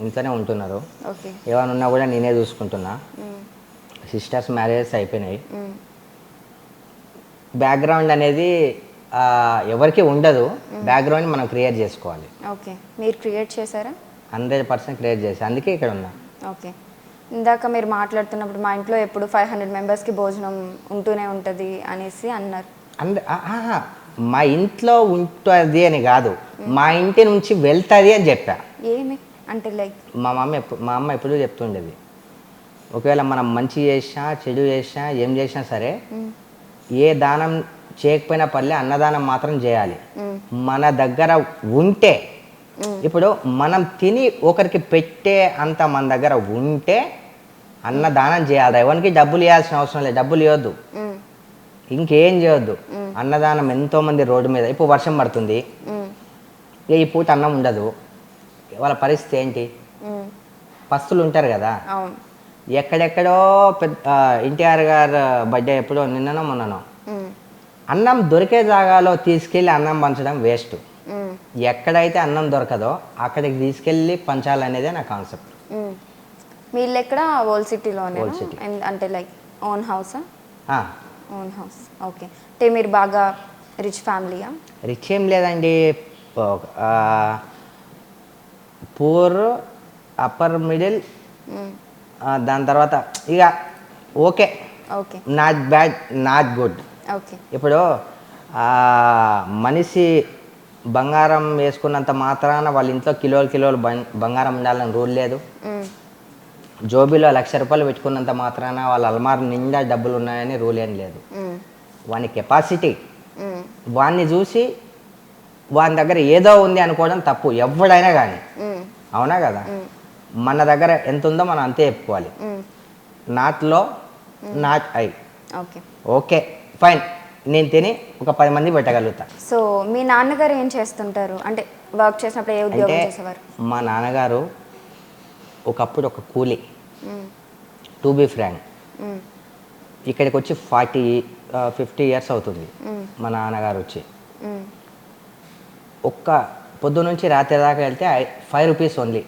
B: ఇంట్లోనే ఉంటున్నారు.
A: ఓకే.
B: ఏమైనా ఉన్నా కూడా నేనే చూసుకుంటున్నా. సిస్టర్స్ మ్యారేజెస్ అయిపోయినాయి. బ్యాక్గ్రౌండ్ అనేది ఎవరికి ఉండదు. బ్యాక్గ్రౌండ్ మనం క్రియేట్ చేసుకోవాలి.
A: ఓకే. మీరు క్రియేట్ చేశారా?
B: హండ్రెడ్ పర్సెంట్ క్రియేట్ చేసి అందుకే ఇక్కడ ఉన్నా.
A: ఓకే. ఇందాక మీరు మాట్లాడుతున్నప్పుడు మా ఇంట్లో ఎప్పుడు ఫైవ్ హండ్రెడ్ మెంబర్స్కి భోజనం ఉంటూనే ఉంటుంది అనేసి అన్నారు.
B: అండ్ మా ఇంట్లో ఉంటుంది అని కాదు. మా ఇంటి నుంచి వెళ్తుంది అని చెప్పా.
A: ఏమి? అంటే లైక్
B: మా మమ్మీ ఎప్పుడు మా అమ్మ ఎప్పుడూ చెప్తుండేది. ఒకవేళ మనం మంచి చేసినా చెడు చేసినా ఏం చేసినా సరే ఏ దానం చేయకపోయినా పర్లే అన్నదానం మాత్రం చేయాలి. మన దగ్గర ఉంటే ఇప్పుడు మనం తిని ఒకరికి పెట్టే అంత మన దగ్గర ఉంటే అన్నదానం చేయాలి. ఎవరికి డబ్బులు ఇవ్వాల్సిన అవసరం లేదు. డబ్బులు ఇవ్వద్దు. ఇంకేం చేయొద్దు. అన్నదానం ఎంతో మంది రోడ్డు మీద ఇప్పుడు వర్షం పడుతుంది. ఇక ఈ పూట అన్నం ఉండదు. వాళ్ళ పరిస్థితి ఏంటి? పస్తులు ఉంటారు కదా. ఎక్కడెక్కడో పెద్ద ఎన్టీఆర్ గారు బర్త్డే ఎప్పుడో నిన్ననో మొన్ననో. అన్నం దొరికే జాగాలో తీసుకెళ్ళి అన్నం పంచడం వేస్ట్. ఎక్కడైతే అన్నం దొరకదో అక్కడికి తీసుకెళ్ళి పంచాలనేదే నా కాన్సెప్ట్.
A: ఇల్లు ఎక్కడ ఓల్డ్ సిటీలోనే. అంటే లైక్ ఓన్ హౌసా? Own house. ఓకే. అంటే మీరు బాగా రిచ్ ఫ్యామిలీయా?
B: రిచ్ ఏం లేదండి. పూర్ అప్పర్ మిడిల్ దాని తర్వాత ఇక okay.
A: Okay.
B: Not bad not good.
A: Okay.
B: ఇప్పుడు మనిషి బంగారం వేసుకున్నంత మాత్రాన వాళ్ళ ఇంట్లో కిలోలు కిలోలు బంగారం ఉండాలని రూల్ లేదు. జోబీలో లక్ష రూపాయలు పెట్టుకున్నంత మాత్రాన వాళ్ళ అల్మార్ నిండా డబ్బులు ఉన్నాయని రూల్ ఏం లేదు. వాని కెపాసిటీ. వాడిని చూసి వాని దగ్గర ఏదో ఉంది అనుకోవడం తప్పు ఎవడైనా కానీ. అవునా కదా? మన దగ్గర ఎంత ఉందో మనం అంతే చెప్పుకోవాలి. నాట్లో not I.
A: Okay.
B: Okay fine. నేను తిని ఒక పది మంది పెట్టగలుగుతా.
A: సో మీ నాన్నగారు ఏం చేస్తుంటారు? అంటే వర్క్ చేసినప్పుడు ఏ ఉద్యోగం చేసేవారు?
B: మా నాన్నగారు ఒకప్పుడు ఒక కూలి. To be frank. ఇక్కడికి వచ్చి ఫార్టీ ఫిఫ్టీ ఇయర్స్ అవుతుంది. మా నాన్నగారు వచ్చి. ఒక్క పొద్దు నుంచి రాత్రి దాకా వెళ్తే ఫైవ్ రూపీస్ ఓన్లీ.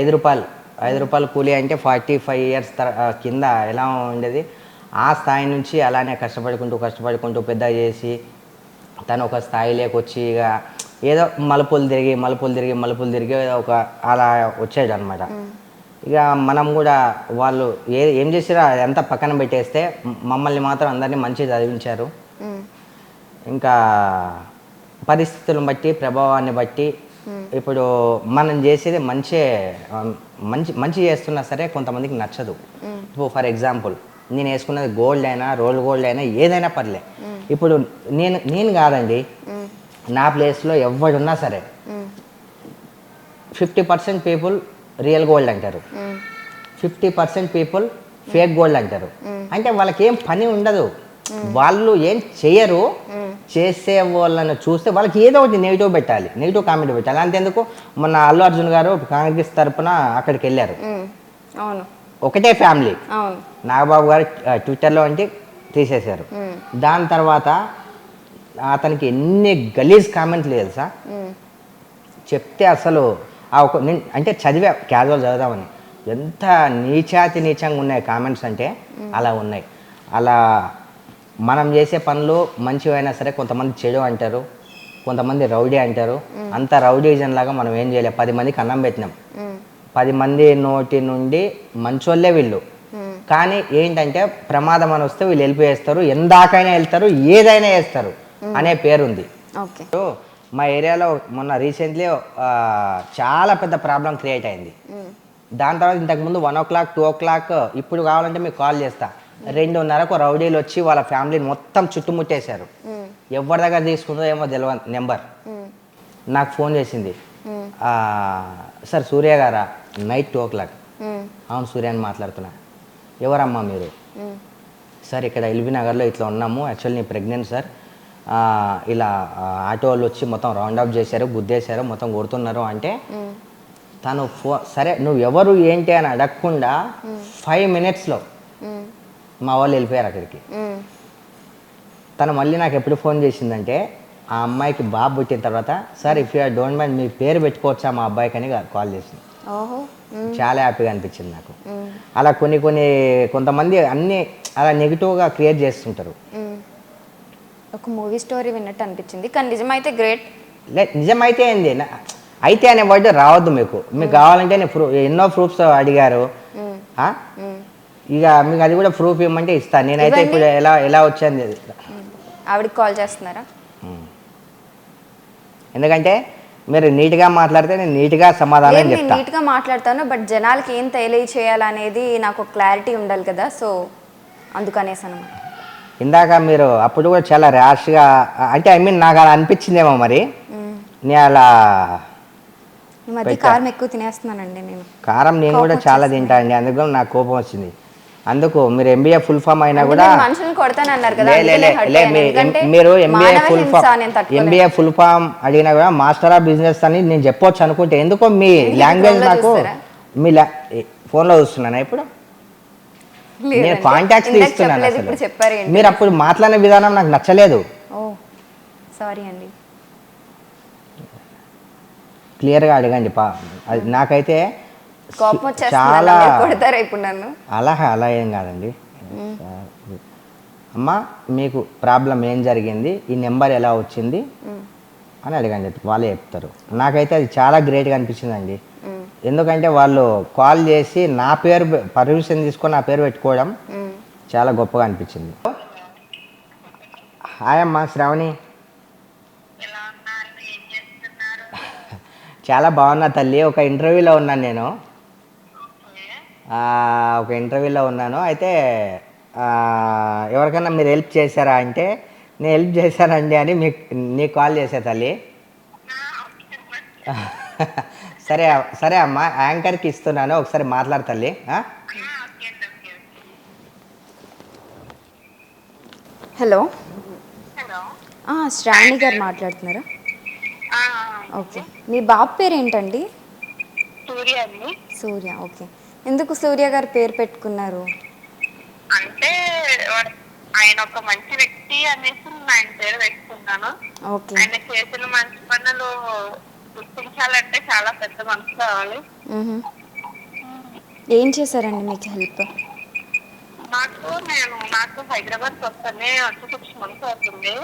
B: ఐదు రూపాయలు. ఐదు రూపాయలు కూలీ అంటే ఫార్టీ ఫైవ్ ఇయర్స్ కింద ఎలా ఉండేది? ఆ స్థాయి నుంచి అలానే కష్టపడుకుంటూ కష్టపడుకుంటూ పెద్ద చేసి తను ఒక స్థాయిలోకి వచ్చి ఇక ఏదో మలుపులు తిరిగి మలుపులు తిరిగి మలుపులు తిరిగి ఏదో ఒక అలా వచ్చేది అనమాట ఇక మనం కూడా వాళ్ళు ఏ ఏం చేసిరో అదంతా పక్కన పెట్టేస్తే మమ్మల్ని మాత్రం అందరినీ మంచిగా చదివించారు. ఇంకా పరిస్థితులను బట్టి ప్రభావాన్ని బట్టి ఇప్పుడు మనం చేసేది మంచి మంచి మంచి చేస్తున్నా సరే కొంతమందికి నచ్చదు ఇప్పుడు ఫర్ ఎగ్జాంపుల్ నేను వేసుకున్నది గోల్డ్ అయినా రోల్ గోల్డ్ అయినా ఏదైనా పర్లే ఇప్పుడు నేను నేను కాదండి. నా ప్లేస్లో ఎవడున్నా సరే. Fifty percent people real gold అంటారు. Fifty percent people fake gold అంటారు. అంటే వాళ్ళకి ఏం పని ఉండదు. వాళ్ళు ఏం చేయరు. చేసే వాళ్ళని చూస్తే వాళ్ళకి ఏదో ఒకటి నెగిటివ్ పెట్టాలి. నెగిటివ్ కామెంట్ పెట్టాలి. అంతేందుకు? మొన్న అల్లు అర్జున్ గారు కాంగ్రెస్ తరపున అక్కడికి వెళ్ళారు. ఒకటే ఫ్యామిలీ నాగబాబు గారు ట్విట్టర్లో అంటే తీసేశారు. దాని తర్వాత అతనికి ఎన్ని గలీజ్ కామెంట్లు తెలుసా. చెప్తే అసలు ఆ ఒక నేను అంటే చదివా క్యాజువల్ చదువుదామని. ఎంత నీచాతి నీచంగా ఉన్నాయి కామెంట్స్ అంటే అలా ఉన్నాయి. అలా మనం చేసే పనులు మంచివైనా సరే కొంతమంది చెడు అంటారు కొంతమంది రౌడీ అంటారు. అంత రౌడీజన్ లాగా మనం ఏం చేయలేం. పది మందికి అన్నం పెట్టినాం. పది మంది నోటి నుండి మంచోళ్ళే వీళ్ళు.
A: మ్మ్.
B: కానీ ఏంటంటే ప్రమాదం అని వస్తే వీళ్ళు వెళ్ళిపోయేస్తారు. ఎందాకైనా వెళ్తారు ఏదైనా వేస్తారు అనే పేరుంది.
A: ఓకే.
B: మా ఏరియాలో మొన్న రీసెంట్లీ చాలా పెద్ద ప్రాబ్లం క్రియేట్ అయింది. దాని తర్వాత ఇంతకుముందు one o'clock two o'clock ఇప్పుడు కావాలంటే మీకు కాల్ చేస్తా. రెండున్నరకు రౌడీలు వచ్చి వాళ్ళ ఫ్యామిలీని మొత్తం చుట్టుముట్టేశారు. ఎవరి దగ్గర తీసుకుందో ఏమో తెలియదు నెంబర్. నాకు ఫోన్ చేసింది. సార్ సూర్య గారా? Night two o'clock. అవును సూర్య అని మాట్లాడుతున్నా. ఎవరమ్మా మీరు. సార్ ఇక్కడ ఎల్బీ నగర్లో ఇట్లా ఉన్నాము. యాక్చువల్లీ నేను ప్రెగ్నెంట్ సార్. ఇలా ఆటో వాళ్ళు వచ్చి మొత్తం రౌండ్ అప్ చేశారు గుద్దేశారు మొత్తం కొడుతున్నారు అంటే. తను ఫో సరే నువ్వు ఎవరు ఏంటి అని అడగకుండా ఫైవ్ మినిట్స్లో. మా వాళ్ళు వెళ్ళిపోయారు అక్కడికి. తను మళ్ళీ నాకు ఎప్పుడు ఫోన్ చేసిందంటే ఆ అమ్మాయికి బాబు పుట్టిన తర్వాత sir if you don't mind మీ పేరు పెట్టుకోవచ్చా మా అబ్బాయికి అని కాల్ చేసింది. చాలా హ్యాపీగా అనిపించింది నాకు. అలా కొన్ని కొన్ని కొంతమంది అన్నీ అలా నెగిటివ్గా క్రియేట్ చేస్తుంటారు.
A: ఒక మూవీ స్టోరీ విన్నట్టు అనిపించింది. కానీ నిజమైతే గ్రేట్.
B: నిజమైతే ఏంది? అయితే అనే వర్డ్ రావద్దు మీకు. మీకు కావాలంటే నేను ప్రూ ఎన్నో ప్రూఫ్స్ అడిగారు? ఇక మీకు అది కూడా ప్రూఫ్ ఇవ్వమంటే ఇస్తాను నేనైతే ఇప్పుడు ఎలా ఎలా వచ్చాను
A: ఆవిడకి కాల్ చేస్తున్నారా?
B: ఎందుకంటే మీరు నీట్గా మాట్లాడితే నేను నీట్గా సమాధానం
A: లేదు నేను
B: చెప్తా.
A: నీట్గా మాట్లాడతాను బట్ జనాలకి ఏం తెలియచేయాలనేది నాకు క్లారిటీ ఉండాలి కదా సో అందుకనేసి అనమాట
B: ఇందాక మీరు అప్పుడు కూడా చాలా ర్యాష్గా అంటే ఐ మీన్ నాకు అలా అనిపించిందేమో మరి. నేను అలా
A: ఈ మధ్య కారం ఎక్కువ తినేస్తున్నానండి నేను.
B: కారం నేను కూడా చాలా తింటా అండి అందుకు నాకు కోపం వచ్చింది. అందుకు మీరు ఎంబీఏ ఫుల్ ఫామ్ అయినా కూడా
A: మీరు మనుషుల్ని కొడతానన్నారు కదా
B: MBA full form. MBA full form అడిగినా కూడా మాస్టర్ ఆఫ్ బిజినెస్ అని నేను చెప్పొచ్చు అనుకుంటే ఎందుకో మీ లాంగ్వేజ్ నాకు? మీ ఫోన్లో చూస్తున్నానా ఇప్పుడు? నేను. కాంటాక్ట్స్ ఇస్తున్నాను అసలు. మీరు అప్పుడు మాట్లాడిన విధానం నాకు నచ్చలేదు.
A: సారీ అండి.
B: క్లియర్గా అడగండి పా. అది నాకైతే
A: కోపం
B: చాలా
A: కొడతారా ఇప్పుడు నన్ను?
B: అలా అలా ఏం కాదండి. అమ్మ మీకు ప్రాబ్లం ఏం జరిగింది? ఈ నెంబర్ ఎలా వచ్చింది? అని అడగండి వాళ్ళే చెప్తారు. నాకైతే అది చాలా గ్రేట్గా అనిపించిందండి. ఎందుకంటే వాళ్ళు కాల్ చేసి నా పేరు పర్మిషన్ తీసుకొని నా పేరు పెట్టుకోవడం. చాలా గొప్పగా అనిపించింది. హాయ్ అమ్మా శ్రావణి. చాలా బాగున్నా తల్లి ఒక ఇంటర్వ్యూలో ఉన్నాను నేను. ఆ, ఒక ఇంటర్వ్యూలో ఉన్నాను. అయితే ఎవరికైనా మీరు హెల్ప్ చేశారా అంటే నేను హెల్ప్ చేశానండి అని మీకు నీకు కాల్ చేసా తల్లి. సరే సరే అమ్మా యాంకర్కి ఇస్తున్నాను ఒకసారి మాట్లాడు తల్లి ఆ?
A: హలో. శ్రావణి గారు మాట్లాడుతున్నారా? ఓకే. మీ బాబు పేరు ఏంటండి
C: సూర్య అండి.
A: సూర్య ఓకే. ఎందుకు సూర్య గారు పేరు పెట్టుకున్నారు?
C: అంటే ఆయన ఒక మంచి వ్యక్తి అనేసి ఆయన పేరు పెట్టుకున్నాను.
A: ఓకే.
C: ఆయన చేసిన మంచి పనులు గుర్తించాలంటే చాలా పెద్ద మనసు కావాలి.
A: ఏం చేశారండి మీకు హెల్ప్?
C: నాకు నేను నాకు హైదరాబాద్ వస్తానే వచ్చి సిక్స్ మంత్స్ అవుతుంది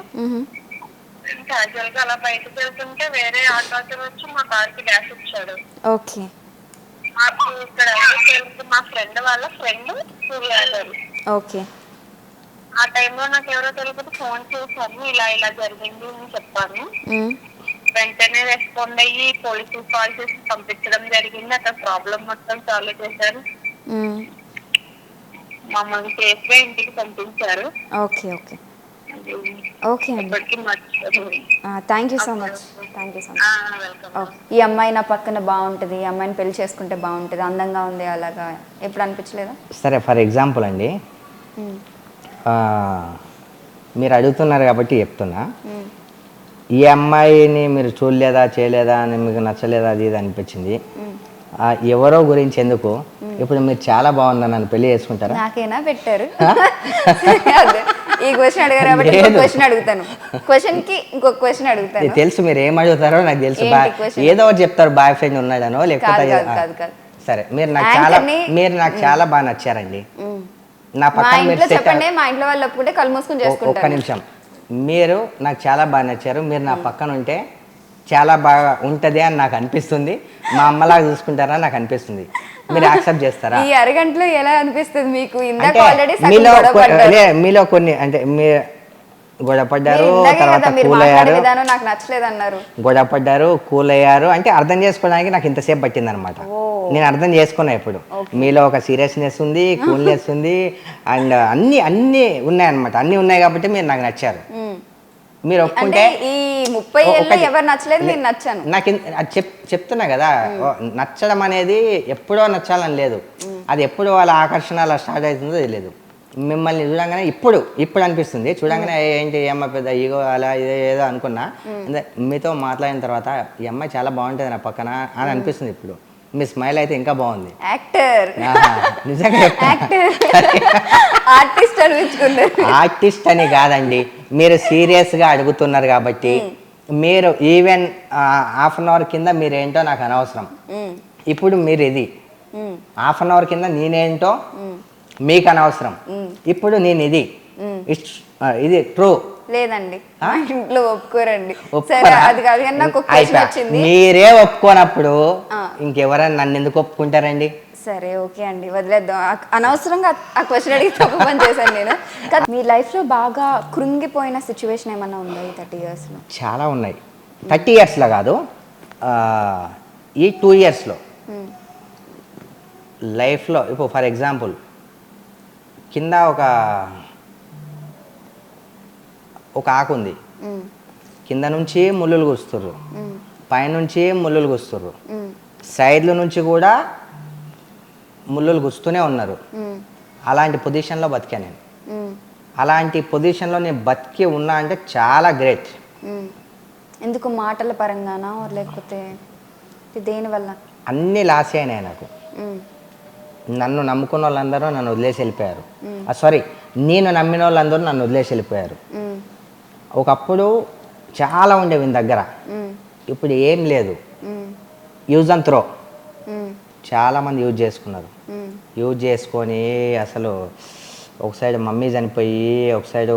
C: క్యాజువల్గా అలా బయటకు వెళ్తుంటే వేరే ఆటో అతను వచ్చి మా కార్కి డాష్ ఇచ్చాడు
A: ఓకే.
C: మాకు ఇక్కడ మా ఫ్రెండ్ వాళ్ళ ఫ్రెండ్ సూర్య గారు
A: ఓకే.
C: ఆ టైంలో నాకు ఎవరో తెలియదు ఫోన్ చేశాను ఇలా ఇలా జరిగింది అని చెప్పాను. వెంటనే రెస్పాండ్ అయ్యి పోలీసులు కాల్ చేసి పంపించడం జరిగింది. అక్కడ ప్రాబ్లం మొత్తం సాల్వ్ చేశారు. మమ్మల్ని సేఫ్గా ఇంటికి పంపించారు.
A: Okay okay. Okay thank you so much thank you so much
C: welcome
A: okay. ఈ అమ్మాయి నా పక్కన బాగుంటుంది. ఈ అమ్మాయిని పెళ్ళి చేసుకుంటే బాగుంటుంది. అందంగా ఉంది అలాగా. ఎప్పుడు అనిపించలేదా?
B: సరే ఫర్ ఎగ్జాంపుల్ అండి. మీరు అడుగుతున్నారు కాబట్టి చెప్తున్నా. ఈ అమ్మాయిని మీరు చూడలేదా చేయలేదా అని మీకు నచ్చలేదా అది ఇది అనిపించింది. ఎవరో గురించి ఎందుకు? ఇప్పుడు మీరు చాలా బాగున్నారు నన్ను పెళ్ళి చేసుకుంటారా?
A: నాకేనా పెట్టారు. ఈ క్వశ్చన్ అడిగారు కాబట్టి ఇంకో. క్వశ్చన్ అడుగుతాను. క్వశ్చన్కి ఇంకొక క్వశ్చన్ అడుగుతాను.
B: తెలుసు మీరు ఏం అడుగుతారో నాకు తెలుసు? ఏదో ఒకటి చెప్తారు బాయ్ ఫ్రెండ్ ఉన్నాడనో లేకపోతే. సరే మీరు నాకు చాలా మీరు నాకు చాలా బాగా నచ్చారండి. నా పక్కన
A: చెప్పండి మా ఇంట్లో వాళ్ళు ఒప్పుకుంటే కళ్ళు మూసుకుని
B: ఒ- ఒక్క నిమిషం. మీరు నాకు చాలా బాగా నచ్చారు. మీరు నా పక్కన ఉంటే చాలా బాగా ఉంటుంది అని నాకు అనిపిస్తుంది. మా అమ్మలాగా చూసుకుంటారని నాకు అనిపిస్తుంది. మీరు యాక్సెప్ట్ చేస్తారా?
A: ఈ అరగంటలో ఎలా అనిపిస్తుంది మీకు? ఇందాక ఆల్రెడీ
B: మీలో కొన్ని అంటే మీ గొడవ పడ్డారు తర్వాత కూల్ అయ్యారు
A: నాకు నచ్చలేదు అన్నారు
B: గొడవ పడ్డారు కూల్ అయ్యారు అంటే అర్థం చేసుకోవడానికి నాకు ఇంతసేపు పట్టింది అనమాట నేను అర్థం చేసుకున్నా ఇప్పుడు మీలో ఒక సీరియస్నెస్ ఉంది కూల్నెస్ ఉంది అండ్ అన్ని అన్ని ఉన్నాయన్నమాట. అన్ని ఉన్నాయి కాబట్టి మీరు నాకు నచ్చారు. మీరు ఒప్పుకుంటే
A: ఈ ముప్పై ఎవరు నచ్చలేదు నేను నచ్చాను.
B: నాకు చెప్తున్నా కదా. నచ్చడం అనేది ఎప్పుడో నచ్చాలని లేదు. అది ఎప్పుడు వాళ్ళ ఆకర్షణ అలా స్టార్ట్ అవుతుందో తెలియదు. మిమ్మల్ని చూడంగానే ఇప్పుడు ఇప్పుడు అనిపిస్తుంది. చూడంగానే "ఏ, ఏంటి ఈ అమ్మాయి పెద్ద ఈగో అలా ఇదే ఏదో అనుకున్నా. మీతో మాట్లాడిన తర్వాత ఈ అమ్మాయి చాలా బాగుంటుంది నా పక్కన అని అనిపిస్తుంది ఇప్పుడు. మీ స్మైల్ అయితే ఇంకా బాగుంది.
A: యాక్టర్
B: నిజంగా
A: ఆర్టిస్ట్
B: ఆర్టిస్ట్ అని కాదండి. మీరు సీరియస్గా అడుగుతున్నారు కాబట్టి మీరు ఈవెన్ హాఫ్ అన్ అవర్ కింద మీరేంటో నాకు అనవసరం. ఇప్పుడు మీరు ఇది. హాఫ్ అన్ అవర్ కింద నేనేంటో మీకు అనవసరం ఇప్పుడు నేను ఇది ఇట్స్ ఇది ట్రూ.
A: లేదండి. ఇంట్లో ఒప్పుకోరండి. సరే? అది కాదు కానీ నాకు. వచ్చింది.
B: మీరే ఒప్పుకోనప్పుడు. ఇంకెవరైనా నన్ను ఎందుకు ఒప్పుకుంటారండి?
A: సరే ఓకే అండి. వదిలేద్దాం. అనవసరంగా ఆ క్వశ్చన్ అడిగి తప్పు పని చేశాను నేను. మీ లైఫ్లో బాగా కృంగిపోయిన సిచ్యువేషన్ ఏమన్నా ఉందా ఈ థర్టీ ఇయర్స్లో?
B: చాలా ఉన్నాయి. థర్టీ ఇయర్స్లో కాదు. ఈ టూ ఇయర్స్లో. లైఫ్లో ఇప్పుడు ఫర్ ఎగ్జాంపుల్ కింద ఒక ఒక ఆకు ఉంది. కింద నుంచి ముళ్ళులు గుస్తుర్రు పైనుంచి ముళ్ళులు గుస్తుర్రు సైడ్ల నుంచి కూడా ముళ్ళులు గుస్తూనే ఉన్నారు. అలాంటి పొజిషన్లో బతికా నేను. అలాంటి పొజిషన్లో నేను బతికి ఉన్నా అంటే చాలా గ్రేట్.
A: ఎందుకు మాటల పరంగానా? లేకపోతే దేనివల్ల
B: అన్ని లాస్ అయినాయి నాకు. నన్ను నమ్ముకున్న వాళ్ళందరూ నన్ను వదిలేసి వెళ్ళిపోయారు. సారీ నేను నమ్మిన వాళ్ళందరూ నన్ను వదిలేసి వెళ్ళిపోయారు. ఒకప్పుడు చాలా ఉండేవి దగ్గర. ఇప్పుడు ఏం లేదు. Use and throw. చాలామంది యూజ్ చేసుకున్నారు. యూజ్ చేసుకొని అసలు ఒక సైడ్ మమ్మీ చనిపోయి ఒక సైడు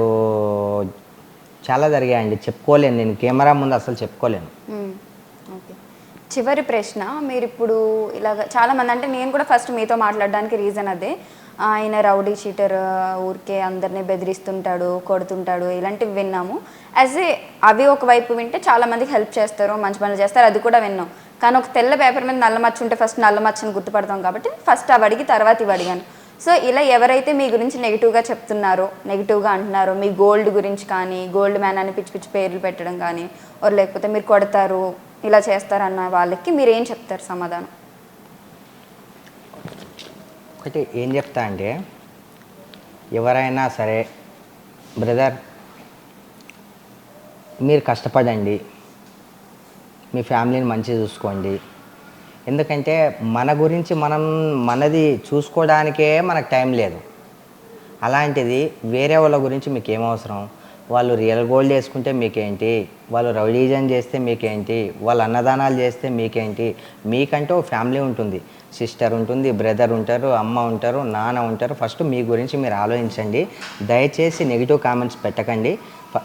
B: చాలా జరిగాయండి. చెప్పుకోలేను నేను. కెమెరా ముందు అసలు చెప్పుకోలేను.
A: చివరి ప్రశ్న మీరు ఇప్పుడు ఇలాగ చాలామంది అంటే నేను కూడా ఫస్ట్ మీతో మాట్లాడడానికి రీజన్ అదే. ఆయన రౌడీ చీటర్ ఊరికే అందరినీ బెదిరిస్తుంటాడు కొడుతుంటాడు ఇలాంటివి విన్నాము. యాజ్ ఏ అవి ఒకవైపు వింటే చాలామందికి హెల్ప్ చేస్తారు మంచి పనులు చేస్తారు అది కూడా విన్నాం. కానీ ఒక తెల్ల పేపర్ మీద నల్ల మచ్చ ఉంటే ఫస్ట్ నల్ల మచ్చని గుర్తుపడతాం కాబట్టి ఫస్ట్ అవి అడిగి తర్వాత ఇవి అడిగాను. సో ఇలా ఎవరైతే మీ గురించి నెగిటివ్గా చెప్తున్నారో నెగిటివ్గా అంటున్నారో మీ గోల్డ్ గురించి కానీ గోల్డ్ మ్యాన్ అని పిచ్చి పిచ్చి పేర్లు పెట్టడం కానీ ఓర్ లేకపోతే మీరు కొడతారు ఇలా చేస్తారన్న వాళ్ళకి మీరు ఏం చెప్తారు సమాధానం?
B: ఒకటి ఏం చెప్తా అంటే ఎవరైనా సరే బ్రదర్ మీరు కష్టపడండి మీ ఫ్యామిలీని మంచిగా చూసుకోండి. ఎందుకంటే మన గురించి మనం మనది చూసుకోవడానికే మనకు టైం లేదు. అలాంటిది వేరే వాళ్ళ గురించి మీకు ఏం అవసరం? వాళ్ళు రియల్ గోల్డ్ వేసుకుంటే మీకేంటి? వాళ్ళు రౌడీజన్ చేస్తే మీకేంటి? వాళ్ళు అన్నదానాలు చేస్తే మీకేంటి? మీకంటూ ఒక ఫ్యామిలీ ఉంటుంది. సిస్టర్ ఉంటుంది బ్రదర్ ఉంటారు అమ్మ ఉంటారు నాన్న ఉంటారు. ఫస్ట్ మీ గురించి మీరు ఆలోచించండి. దయచేసి నెగిటివ్ కామెంట్స్ పెట్టకండి.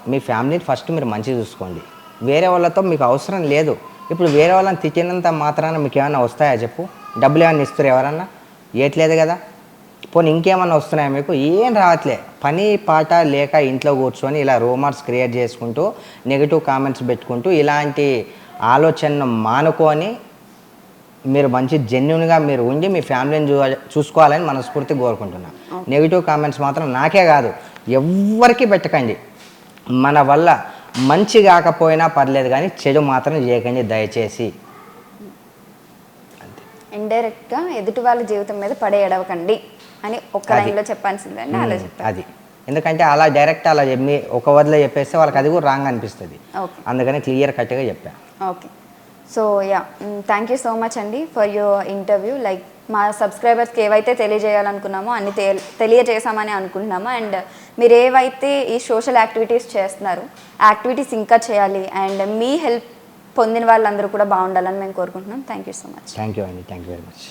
B: మీ ఫ్యామిలీని ఫస్ట్ మీరు మంచిగా చూసుకోండి. వేరే వాళ్ళతో మీకు అవసరం లేదు. ఇప్పుడు వేరే వాళ్ళని తిట్టినంత మాత్రాన మీకు ఏమైనా వస్తాయా చెప్పు? డబ్బులు ఏమైనా ఇస్తారు ఎవరన్నా? ఏట్లేదు కదా? పోనీ ఇంకేమన్నా వస్తున్నాయా మీకు? ఏం రావట్లే. పని పాట లేక ఇంట్లో కూర్చొని ఇలా రూమర్స్ క్రియేట్ చేసుకుంటూ నెగిటివ్ కామెంట్స్ పెట్టుకుంటూ ఇలాంటి ఆలోచనను మానుకొని మీరు మంచి జెన్యున్గా మీరు ఉండి మీ ఫ్యామిలీని చూ చూసుకోవాలని మనస్ఫూర్తి కోరుకుంటున్నా. నెగిటివ్ కామెంట్స్ మాత్రం నాకే కాదు. ఎవ్వరికి పెట్టకండి. మన వల్ల మంచి కాకపోయినా పర్లేదు కానీ చెడు మాత్రం చేయకండి దయచేసి.
A: ఇండైరెక్ట్గా ఎదుటి వాళ్ళ జీవితం మీద పడే ఎడవకండి. అని ఒక్క
B: అది.
A: లైన్లో చెప్పాల్సిందండి అలా చెప్పారు.
B: అది. ఎందుకంటే అలా డైరెక్ట్ అలా చెప్పి ఒక వదిలే చెప్పేస్తే వాళ్ళకి అది కూడా రాంగ్ అనిపిస్తుంది.
A: ఓకే.
B: అందుకని క్లియర్ కట్గా చెప్పా.
A: Okay. So yeah thank you so much అండి ఫర్ యువర్ ఇంటర్వ్యూ లైక్ మా సబ్స్క్రైబర్స్కి ఏవైతే తెలియజేయాలనుకున్నామో అన్ని తెలియజేసామని అనుకుంటున్నాము. అండ్ మీరు ఏవైతే ఈ సోషల్ యాక్టివిటీస్ చేస్తున్నారు యాక్టివిటీస్ ఇంకా చేయాలి అండ్ మీ హెల్ప్ పొందిన వాళ్ళందరూ కూడా బాగుండాలని మేము కోరుకుంటున్నాం. Thank you so much
B: thank you అండి థ్యాంక్ యూ వెరీ మచ్